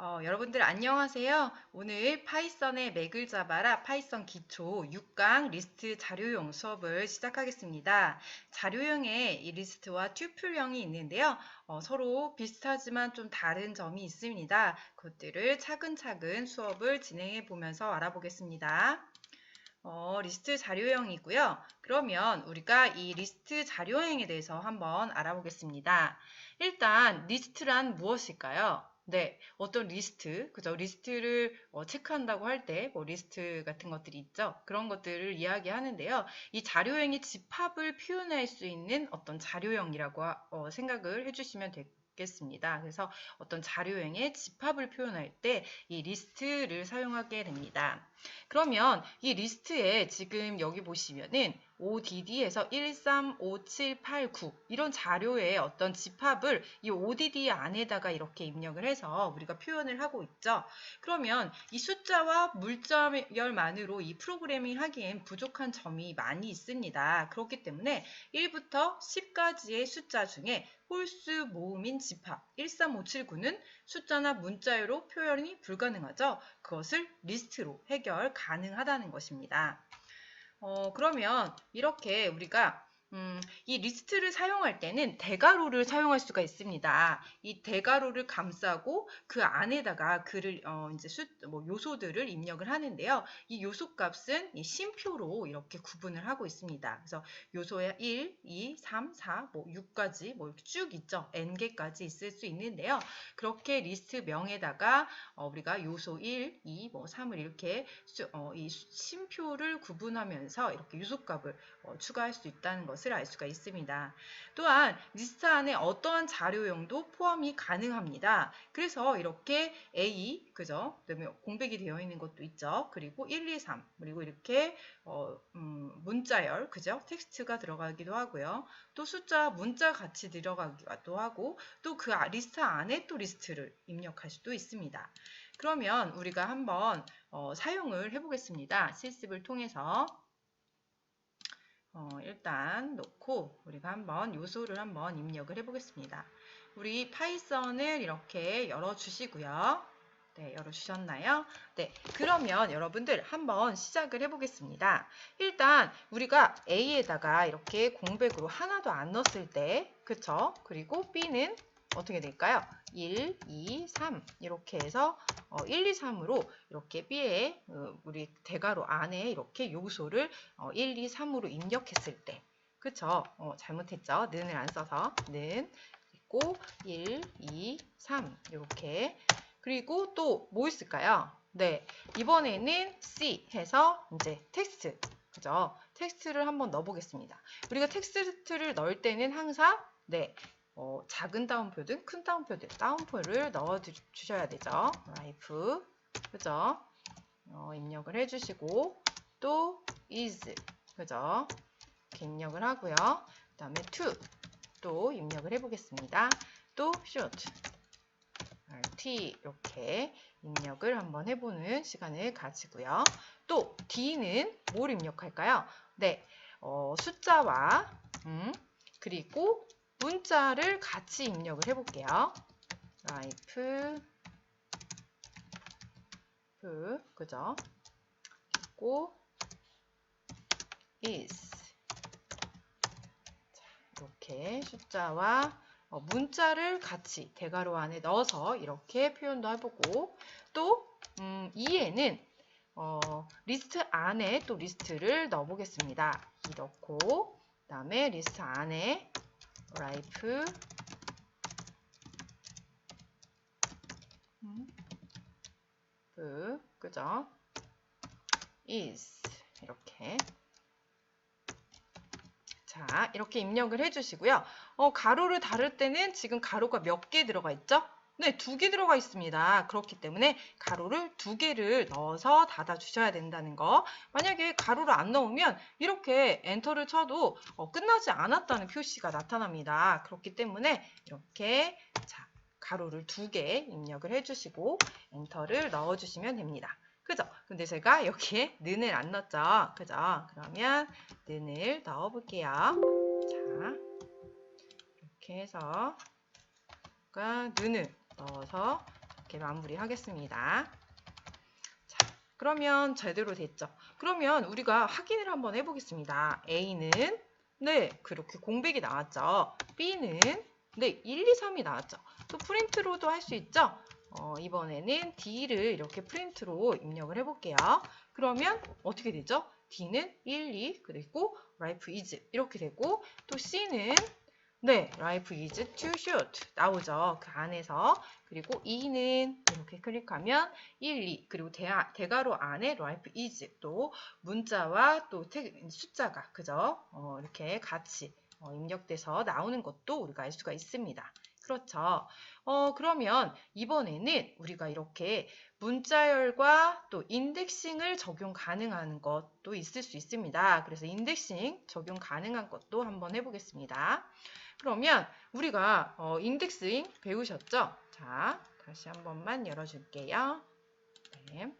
어, 여러분들 안녕하세요. 오늘 파이썬의 맥을 잡아라 파이썬 기초 6강 리스트 자료용 수업을 시작하겠습니다. 자료형에 이 리스트와 튜플형이 있는데요. 어, 서로 비슷하지만 좀 다른 점이 있습니다. 그것들을 차근차근 수업을 진행해 보면서 알아보겠습니다. 어, 리스트 자료형이고요. 그러면 우리가 이 리스트 자료형에 대해서 한번 알아보겠습니다. 일단 리스트란 무엇일까요? 네, 어떤 리스트, 그죠? 리스트를 어, 체크한다고 할 때, 뭐 리스트 같은 것들이 있죠. 그런 것들을 이야기하는데요. 이 자료형의 집합을 표현할 수 있는 어떤 자료형이라고 어, 생각을 해주시면 되겠습니다. 그래서 어떤 자료형의 집합을 표현할 때 이 리스트를 사용하게 됩니다. 그러면 이 리스트에 지금 여기 보시면은 ODD에서 1, 3, 5, 7, 8, 9 이런 자료의 어떤 집합을 이 ODD 안에다가 이렇게 입력을 해서 우리가 표현을 하고 있죠. 그러면 이 숫자와 물자열만으로 이 프로그래밍 하기엔 부족한 점이 많이 있습니다. 그렇기 때문에 1부터 10까지의 숫자 중에 홀수 모음인 집합 13579는 숫자나 문자열로 표현이 불가능하죠. 그것을 리스트로 해결 가능하다는 것입니다. 어, 그러면 이렇게 우리가 음, 이 리스트를 사용할 때는 대괄호를 사용할 수가 있습니다. 이 대괄호를 감싸고 그 안에다가 글을 어, 이제 수, 뭐 요소들을 입력을 하는데요. 이 요소 값은 이 심표로 이렇게 구분을 하고 있습니다. 그래서 요소에 1, 2, 3, 4, 뭐 6까지 뭐 쭉 있죠. n개까지 있을 수 있는데요. 그렇게 리스트 명에다가 어, 우리가 요소 1, 2, 뭐 3을 이렇게 수, 어, 이 심표를 구분하면서 이렇게 요소 값을 어, 추가할 수 있다는 것. 것을 알 수가 있습니다. 또한 리스트 안에 어떠한 자료용도 포함이 가능합니다. 그래서 이렇게 A, 그죠? 그다음에 공백이 되어 있는 것도 있죠. 그리고 1, 2, 3 그리고 이렇게 어, 음, 문자열, 그죠? 텍스트가 들어가기도 하고요. 또 숫자, 문자 같이 들어가기도 하고 또 그 리스트 안에 또 리스트를 입력할 수도 있습니다. 그러면 우리가 한번 어, 사용을 해보겠습니다. 실습을 통해서 어, 일단 놓고 우리가 한번 요소를 한번 입력을 해 보겠습니다. 우리 파이썬을 이렇게 열어 주시고요. 네, 열어 주셨나요? 네, 그러면 여러분들 한번 시작을 해 보겠습니다. 일단 우리가 A에다가 이렇게 공백으로 하나도 안 넣었을 때, 그쵸? 그리고 B는 어떻게 될까요? 1, 2, 3 이렇게 해서 어, 1, 2, 3으로 이렇게 B에 어, 우리 대괄호 안에 이렇게 요소를 어, 1, 2, 3으로 입력했을 때 그쵸? 어, 잘못했죠? 는을 안 써서 는 그리고 1, 2, 3 이렇게 그리고 또 뭐 있을까요? 네, 이번에는 C 해서 이제 텍스트 그죠? 텍스트를 한번 넣어보겠습니다. 우리가 텍스트를 넣을 때는 항상 네, 어, 작은 따옴표든 큰 따옴표든 따옴표를 넣어 주셔야 되죠. 라이프 그죠? 어, 입력을 해주시고 또 is 그죠? 이렇게 입력을 하고요. 그 다음에 to 또 입력을 해보겠습니다. 또 shoot t 이렇게 입력을 한번 해보는 시간을 가지고요. 또 d는 뭘 입력할까요? 네, 어, 숫자와 음, 그리고 문자를 같이 입력을 해볼게요. life 프 그죠? 그리고 is 자, 이렇게 숫자와 어, 문자를 같이 대괄호 안에 넣어서 이렇게 표현도 해보고 또 음, 이에는 어, 리스트 안에 또 리스트를 넣어보겠습니다. 이렇고 그 다음에 리스트 안에 라이프 브 그죠? is 이렇게 자 이렇게 입력을 해주시고요. 어, 가로를 다룰 때는 지금 가로가 몇 개 들어가 있죠? 네, 두 개 들어가 있습니다. 그렇기 때문에 가로를 두 개를 넣어서 닫아 주셔야 된다는 거. 만약에 가로를 안 넣으면 이렇게 엔터를 쳐도 어, 끝나지 않았다는 표시가 나타납니다. 그렇기 때문에 이렇게 자 가로를 두 개 입력을 해주시고 엔터를 넣어주시면 됩니다. 그죠? 근데 제가 여기에 는을 안 넣었죠? 그죠? 그러면 는을 넣어볼게요. 자, 이렇게 해서 는을 넣어서 이렇게 마무리하겠습니다. 자, 그러면 제대로 됐죠. 그러면 우리가 확인을 한번 해보겠습니다. A는 네, 그렇게 공백이 나왔죠. B는 네, 1, 2, 3이 나왔죠. 또 프린트로도 할 수 있죠. 어, 이번에는 D를 이렇게 프린트로 입력을 해볼게요. 그러면 어떻게 되죠? D는 1, 2, 그리고 life is 이렇게 되고 또 C는 네, life is too short 나오죠. 그 안에서 그리고 E는 이렇게 클릭하면 1, 2 그리고 대하, 대괄호 안에 life is 또 문자와 또 숫자가 그죠? 어, 이렇게 같이 어, 입력돼서 나오는 것도 우리가 알 수가 있습니다. 그렇죠. 어, 그러면 이번에는 우리가 이렇게 문자열과 또 인덱싱을 적용 가능한 것도 있을 수 있습니다. 그래서 인덱싱 적용 가능한 것도 한번 해보겠습니다. 그러면 우리가 어, 인덱싱 배우셨죠? 자, 다시 한 번만 열어줄게요. 네.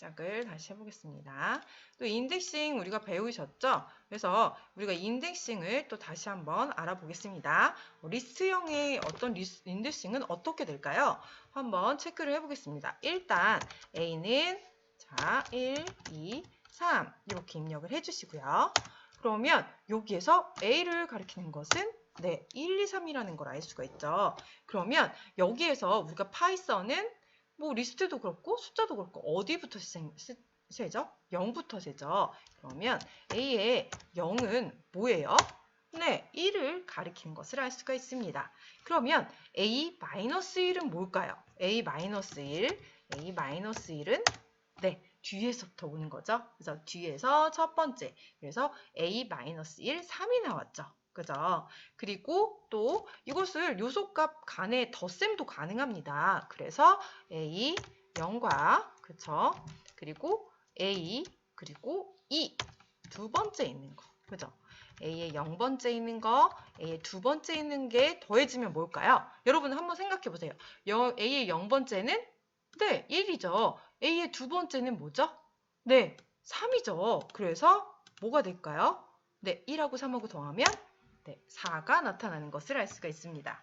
시작을 다시 해보겠습니다. 또 인덱싱 우리가 배우셨죠? 그래서 우리가 인덱싱을 또 다시 한번 알아보겠습니다. 리스트형의 어떤 리스, 인덱싱은 어떻게 될까요? 한번 체크를 해보겠습니다. 일단 A는 자 1, 2, 3 이렇게 입력을 해주시고요. 그러면 여기에서 A를 가리키는 것은 네, 1, 2, 3이라는 걸 알 수가 있죠. 그러면 여기에서 우리가 파이썬은 뭐 리스트도 그렇고 숫자도 그렇고 어디부터 세죠? 0부터 세죠. 그러면 A의 0은 뭐예요? 네, 1을 가리키는 것을 알 수가 있습니다. 그러면 A-1은 뭘까요? A-1, A-1은 네, 뒤에서부터 오는 거죠. 그래서 뒤에서 첫 번째. 그래서 A-1, 3이 나왔죠. 그죠? 그리고 또 이것을 요소값 간의 덧셈도 가능합니다. 그래서 A 0과 그쵸? 그리고 A 그리고 E 두 번째 있는 거. 그죠? A의 0번째 있는 거, A의 두 번째 있는 게 더해지면 뭘까요? 여러분 한번 생각해 보세요. A의 0번째는 네, 1이죠. A의 두 번째는 뭐죠? 네, 3이죠. 그래서 뭐가 될까요? 네, 1하고 3하고 더하면 네, 4가 나타나는 것을 알 수가 있습니다.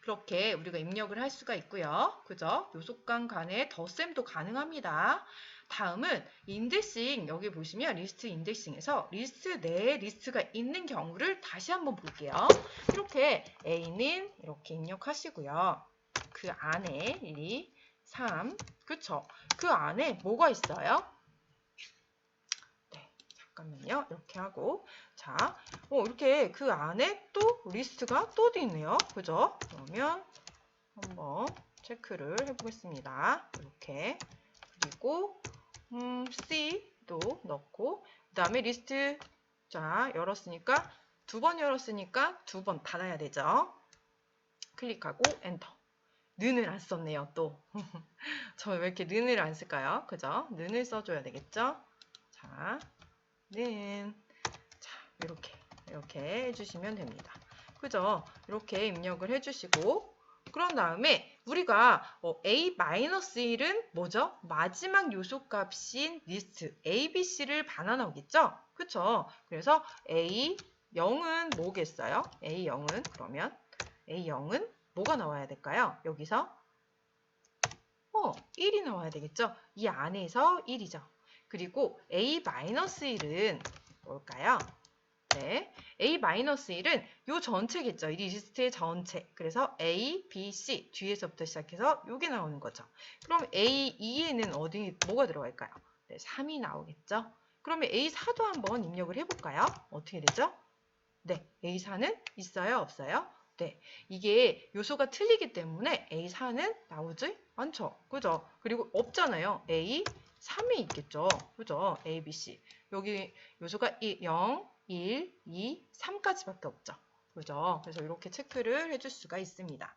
그렇게 우리가 입력을 할 수가 있고요. 그죠? 요속간 간의 덧셈도 가능합니다. 다음은 인덱싱 여기 보시면 리스트 인덱싱에서 리스트 내에 리스트가 있는 경우를 다시 한번 볼게요. 이렇게 A는 이렇게 입력하시고요. 그 안에 1, 2, 3 그쵸? 그 안에 뭐가 있어요? 잠깐만요. 이렇게 하고 자, 어, 이렇게 그 안에 또 리스트가 또돼 있네요. 그죠? 그러면 한번 체크를 해보겠습니다. 이렇게 그리고 음, C도 넣고 그 다음에 리스트 자 열었으니까 두 번 열었으니까 두 번 닫아야 되죠. 클릭하고 엔터. 는을 안 썼네요, 또. 저 왜 이렇게 는을 안 쓸까요? 그죠? 는을 써줘야 되겠죠? 자, 는 자, 이렇게 이렇게 해주시면 됩니다. 그죠? 이렇게 입력을 해주시고 그런 다음에 우리가 어, A-1은 뭐죠? 마지막 요소값인 리스트 ABC를 반환하겠죠? 그쵸? 그래서 A0은 뭐겠어요? A0은 그러면 A0은 뭐가 나와야 될까요? 여기서 어, 1이 나와야 되겠죠? 이 안에서 1이죠. 그리고 A-1은 뭘까요? 네, A-1은 요 전체겠죠. 이 리스트의 전체. 그래서 A, B, C 뒤에서부터 시작해서 요게 나오는 거죠. 그럼 A2에는 어디 뭐가 들어갈까요? 네, 3이 나오겠죠. 그러면 A4도 한번 입력을 해볼까요? 어떻게 되죠? 네, A4는 있어요? 없어요? 네, 이게 요소가 틀리기 때문에 A4는 나오지 않죠. 그죠? 그리고 없잖아요. A, 3이 있겠죠. 그죠? A, B, C. 여기 요소가 0, 1, 2, 3까지밖에 없죠. 그죠? 그래서 이렇게 체크를 해줄 수가 있습니다.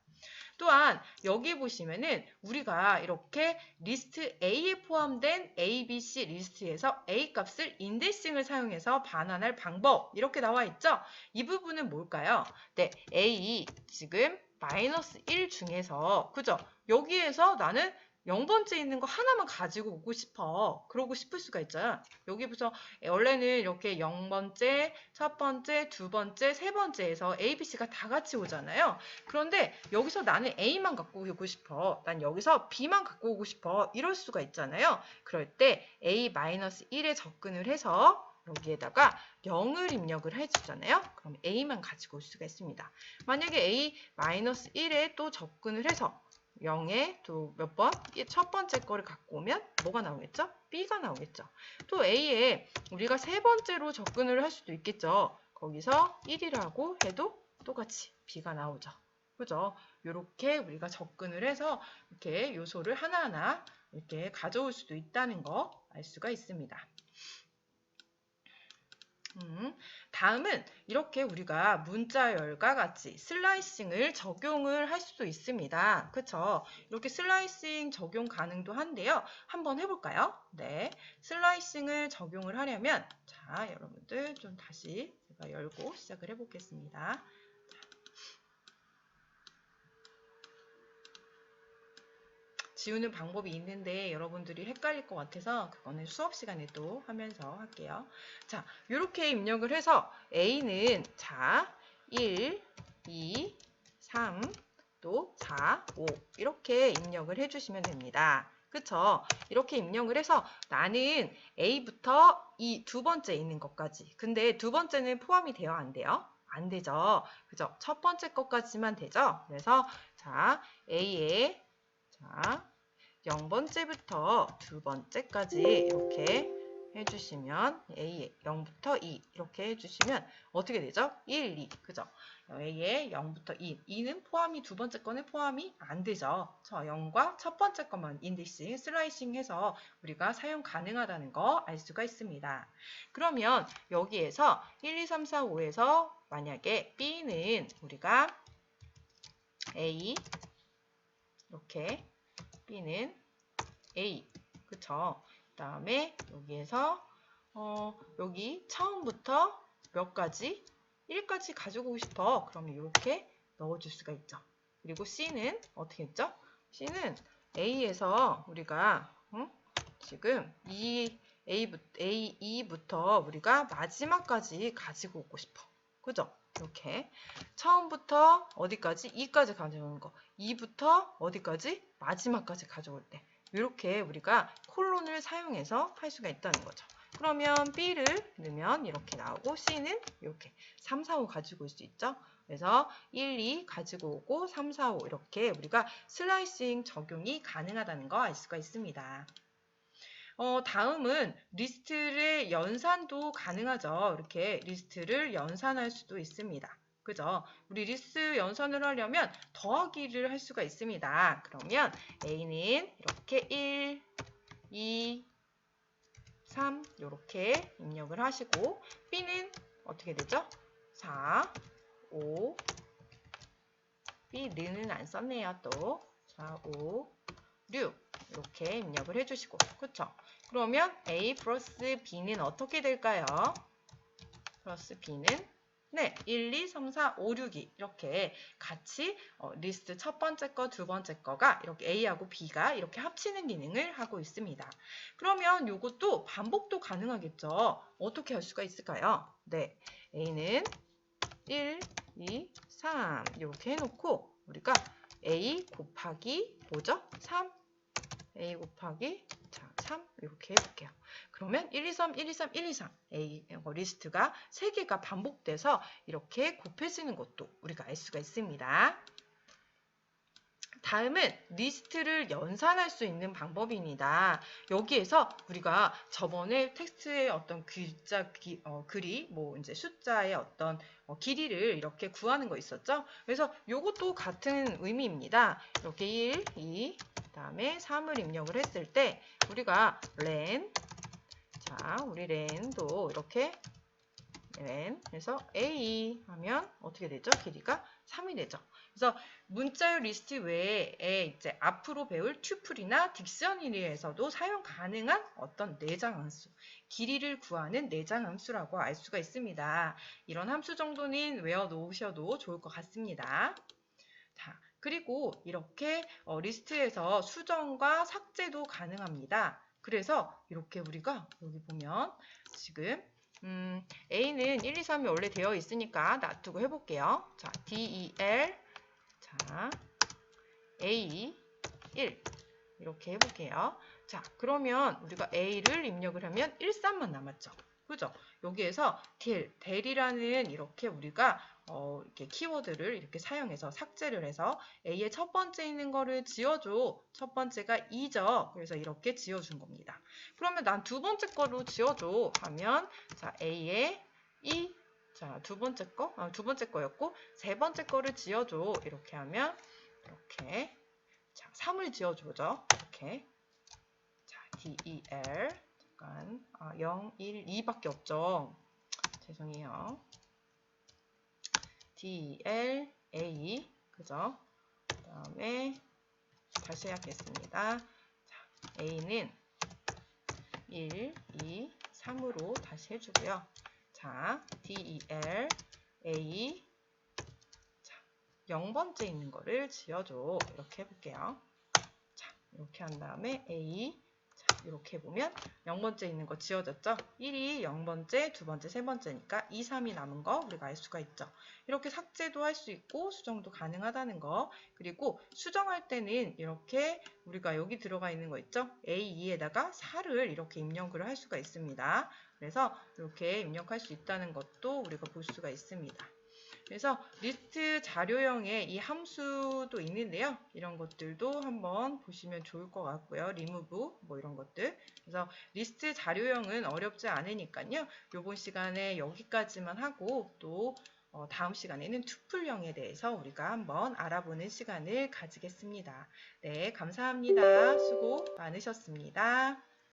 또한 여기 보시면은 우리가 이렇게 리스트 A에 포함된 A, B, C 리스트에서 A 값을 인덱싱을 사용해서 반환할 방법 이렇게 나와 있죠? 이 부분은 뭘까요? 네, A 지금 마이너스 1 중에서 그죠? 여기에서 나는 0번째 있는 거 하나만 가지고 오고 싶어. 그러고 싶을 수가 있잖아. 여기부터 원래는 이렇게 0번째, 첫 번째, 두 번째, 세 번째에서 A, B, C가 다 같이 오잖아요. 그런데 여기서 나는 A만 갖고 오고 싶어. 난 여기서 B만 갖고 오고 싶어. 이럴 수가 있잖아요. 그럴 때 A-1에 접근을 해서 여기에다가 0을 입력을 해주잖아요. 그럼 A만 가지고 올 수가 있습니다. 만약에 A-1에 또 접근을 해서 0에 또 몇 번? 첫 번째 거를 갖고 오면 뭐가 나오겠죠? B가 나오겠죠. 또 A에 우리가 세 번째로 접근을 할 수도 있겠죠. 거기서 1이라고 해도 똑같이 B가 나오죠. 그죠? 이렇게 우리가 접근을 해서 이렇게 요소를 하나하나 이렇게 가져올 수도 있다는 거 알 수가 있습니다. 음, 다음은 이렇게 우리가 문자열과 같이 슬라이싱을 적용을 할 수도 있습니다. 그쵸? 이렇게 슬라이싱 적용 가능도 한데요. 한번 해볼까요? 네. 슬라이싱을 적용을 하려면 자, 여러분들 좀 다시 제가 열고 시작을 해보겠습니다. 지우는 방법이 있는데 여러분들이 헷갈릴 것 같아서 그거는 수업 시간에 또 하면서 할게요. 자, 이렇게 입력을 해서 A는 자, 1, 2, 3, 또 4, 5 이렇게 입력을 해주시면 됩니다. 그쵸? 이렇게 입력을 해서 나는 A부터 이 두 번째 있는 것까지. 근데 두 번째는 포함이 돼요? 안 돼요? 안 되죠. 그죠? 첫 번째 것까지만 되죠? 그래서 자, A에 자, 0번째부터 두 번째까지 이렇게 해주시면 A 0부터 2 이렇게 해주시면 어떻게 되죠? 1, 2 그죠? A에 0부터 2 2는 포함이 두 번째 거는 포함이 안 되죠. 저 0과 첫 번째 것만 인덱싱, 슬라이싱 해서 우리가 사용 가능하다는 거 알 수가 있습니다. 그러면 여기에서 1, 2, 3, 4, 5에서 만약에 B는 우리가 A 이렇게 B는 A 그쵸? 그 다음에 여기에서 어, 여기 처음부터 몇 가지? 1까지 가지고 싶어. 그러면 이렇게 넣어줄 수가 있죠. 그리고 C는 어떻게 했죠? C는 A에서 우리가 응? 지금 이 A부터, A, E부터 우리가 마지막까지 가지고 오고 싶어. 그죠? 이렇게 처음부터 어디까지? 2까지 가져오는 거 2부터 어디까지? 마지막까지 가져올 때 이렇게 우리가 콜론을 사용해서 할 수가 있다는 거죠. 그러면 B를 넣으면 이렇게 나오고 C는 이렇게 3, 4, 5 가지고 올 수 있죠. 그래서 1, 2 가지고 오고 3, 4, 5 이렇게 우리가 슬라이싱 적용이 가능하다는 거 알 수가 있습니다. 어, 다음은 리스트의 연산도 가능하죠. 이렇게 리스트를 연산할 수도 있습니다. 그죠? 우리 리스트 연산을 하려면 더하기를 할 수가 있습니다. 그러면 A는 이렇게 1, 2, 3 이렇게 입력을 하시고 B는 어떻게 되죠? 4, 5 B는 안 썼네요 또 4, 5, 6 이렇게 입력을 해주시고 그쵸? 그러면 A 플러스 B는 어떻게 될까요? 플러스 B는 네, 1, 2, 3, 4, 5, 6이 이렇게 같이 어, 리스트 첫 번째 거, 두 번째 거가 이렇게 A하고 B가 이렇게 합치는 기능을 하고 있습니다. 그러면 이것도 반복도 가능하겠죠. 어떻게 할 수가 있을까요? 네, A는 1, 2, 3 이렇게 해놓고 우리가 A 곱하기 뭐죠? 3 A 곱하기 자, 3 이렇게 해볼게요. 그러면 1, 2, 3, 1, 2, 3, 1, 2, 3 A 리스트가 3개가 반복돼서 이렇게 곱해지는 것도 우리가 알 수가 있습니다. 다음은 리스트를 연산할 수 있는 방법입니다. 여기에서 우리가 저번에 텍스트의 어떤 글자 기, 어, 글이 뭐 이제 숫자의 어떤 어, 길이를 이렇게 구하는 거 있었죠? 그래서 이것도 같은 의미입니다. 이렇게 1, 2, 그 다음에 3을 입력을 했을 때 우리가 len 자, 우리 렌도 이렇게 렌 그래서 A 하면 어떻게 되죠? 길이가 3이 되죠. 그래서 문자열 리스트 외에 이제 앞으로 배울 튜플이나 딕셔너리에서도 사용 가능한 어떤 내장 함수, 길이를 구하는 내장 함수라고 알 수가 있습니다. 이런 함수 정도는 외워 놓으셔도 좋을 것 같습니다. 자, 그리고 이렇게 어, 리스트에서 수정과 삭제도 가능합니다. 그래서 이렇게 우리가 여기 보면 지금 음, A는 1, 2, 3이 원래 되어 있으니까 놔두고 해볼게요. 자, D, E, L 자, A 1 이렇게 해볼게요. 자, 그러면 우리가 A를 입력을 하면 1, 3만 남았죠. 그죠? 여기에서 딜, 델이라는 이렇게 우리가 어, 이렇게 키워드를 이렇게 사용해서 삭제를 해서 A의 첫 번째 있는 거를 지워줘. 첫 번째가 2죠. 그래서 이렇게 지워준 겁니다. 그러면 난 두 번째 거로 지워줘. 하면 자 A의 2, 자 두 번째 거, 아, 두 번째 거였고 세 번째 거를 지워줘. 이렇게 하면 이렇게 자 3을 지워줘죠. 이렇게 자 D, E, L 잠깐 아, 0, 1, 2밖에 없죠. 죄송해요. D, L, A 그죠? 그 다음에 다시 해야겠습니다. 자, A는 1, 2, 3으로 다시 해주고요. 자, D, E, L, A 자, 0번째 있는 거를 지어줘. 이렇게 해볼게요. 자, 이렇게 한 다음에 A 자, 이렇게 해보면 0번째 있는 거 지워졌죠? 1이 0번째, 두 번째, 세 번째니까 2, 3이 남은 거 우리가 알 수가 있죠. 이렇게 삭제도 할 수 있고 수정도 가능하다는 거. 그리고 수정할 때는 이렇게 우리가 여기 들어가 있는 거 있죠? A2에다가 4를 이렇게 입력을 할 수가 있습니다. 그래서 이렇게 입력할 수 있다는 것도 우리가 볼 수가 있습니다. 그래서 리스트 자료형에 이 함수도 있는데요. 이런 것들도 한번 보시면 좋을 것 같고요. remove 뭐 이런 것들. 그래서 리스트 자료형은 어렵지 않으니까요. 이번 시간에 여기까지만 하고 또 어, 다음 시간에는 투플형에 대해서 우리가 한번 알아보는 시간을 가지겠습니다. 네, 감사합니다. 수고 많으셨습니다.